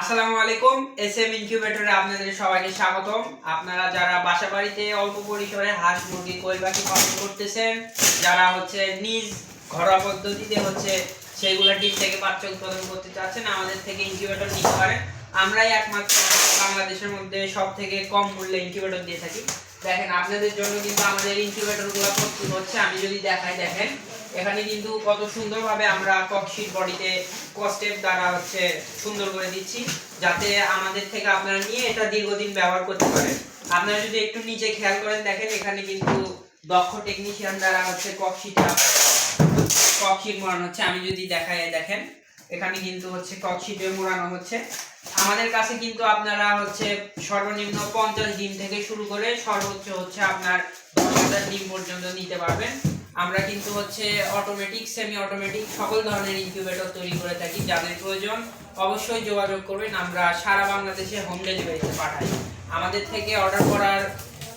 আসসালামু আলাইকুম S M ইনকিউবেটরে আপনাদের সবাইকে স্বাগতম। আপনারা যারা বাসা বাড়িতে অল্প পরিসরে হাঁস, মুরগি কই পাখি পালন করতেছেন, যারা হচ্ছে নিজ ঘরোয়া পদ্ধতিতে হচ্ছে সেইগুলো ডিম থেকে বাচ্চা উৎপাদন করতে চাচ্ছেন, আমাদের থেকে ইনকিউবেটর নিতে পারেন। আমরাই একমাত্র বাংলাদেশের মধ্যে সব থেকে কম মূল্যে ইনকিউবেটর দিয়ে থাকি। দেখেন, আপনাদের জন্য কিন্তু আমাদের ইনকিউবেটরগুলো প্রস্তুত হচ্ছে। আমি যদি দেখাই, দেখেন, এখানে কিন্তু কত সুন্দরভাবে আমরা ককশিট বডিতে কস্টেপ দ্বারা হচ্ছে সুন্দর করে দিচ্ছি, যাতে আমাদের থেকে আপনারা নিয়ে এটা দীর্ঘদিন ব্যবহার করতে পারেন। আপনারা যদি একটু নিচে খেয়াল করেন, দেখেন, এখানে কিন্তু দক্ষ টেকনিশিয়ান দ্বারা হচ্ছে ককশিটটা ককশিট মোড়ানো হচ্ছে। আমি যদি দেখাই, দেখেন এখানে কিন্তু হচ্ছে ককশিটে মোড়ানো হচ্ছে। আমাদের কাছে কিন্তু আপনারা হচ্ছে সর্বনিম্ন পঞ্চাশ ডিম থেকে শুরু করে সর্বোচ্চ হচ্ছে আপনার দশ হাজার ডিম পর্যন্ত নিতে পারবেন। আমরা কিন্তু হচ্ছে অটোমেটিক সেমি অটোমেটিক সকল ধরনের ইনকিউবেটর তৈরি করে থাকি, যাদের প্রয়োজন অবশ্যই যোগাযোগ করবেন। আমরা সারা বাংলাদেশে হোম ডেলিভারিতে পাঠাই। আমাদের থেকে অর্ডার করার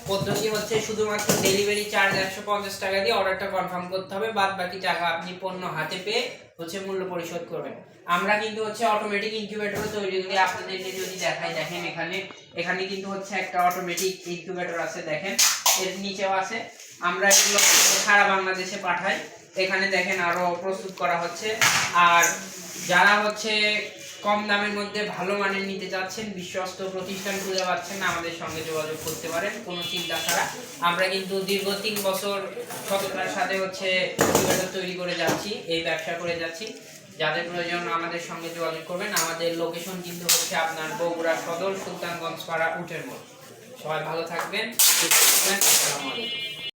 পদ্ধতি হচ্ছে শুধুমাত্র ডেলিভারি চার্জ একশো পঞ্চাশ টাকা দিয়ে অর্ডারটা কনফার্ম করতে হবে, বাদ বাকি টাকা আপনি পণ্য হাতে পেয়ে হচ্ছে মূল্য পরিশোধ করবেন। আমরা কিন্তু হচ্ছে অটোমেটিক ইনকিউবেটর তৈরি করি। আপনাদেরকে যদি দেখাই, দেখেন এখানে এখানে কিন্তু হচ্ছে একটা অটোমেটিক ইনকিউবেটর আছে, দেখেন, এর নিচেও আছে। আমরা এগুলো সারা বাংলাদেশে পাঠাই। এখানে দেখেন আরও প্রস্তুত করা হচ্ছে। আর যারা হচ্ছে কম দামের মধ্যে ভালো মানের নিতে চাচ্ছেন, বিশ্বস্ত প্রতিষ্ঠান খুঁজে পাচ্ছেন না, আমাদের সঙ্গে যোগাযোগ করতে পারেন, কোনো চিন্তা ছাড়া। আমরা কিন্তু দীর্ঘ তিন বছর সততার সাথে হচ্ছে ইনকিউবেটর তৈরি করে যাচ্ছি, এই ব্যবসা করে যাচ্ছি। যাদের প্রয়োজন আমাদের সঙ্গে যোগাযোগ করবেন, আমাদের লোকেশন কিন্তু হচ্ছে আপনার বগুড়া সদর, সুলতানগঞ্জ পাড়া উটের মোড়। সবাই ভালো থাকবেন। আসসালামু আলাইকুম।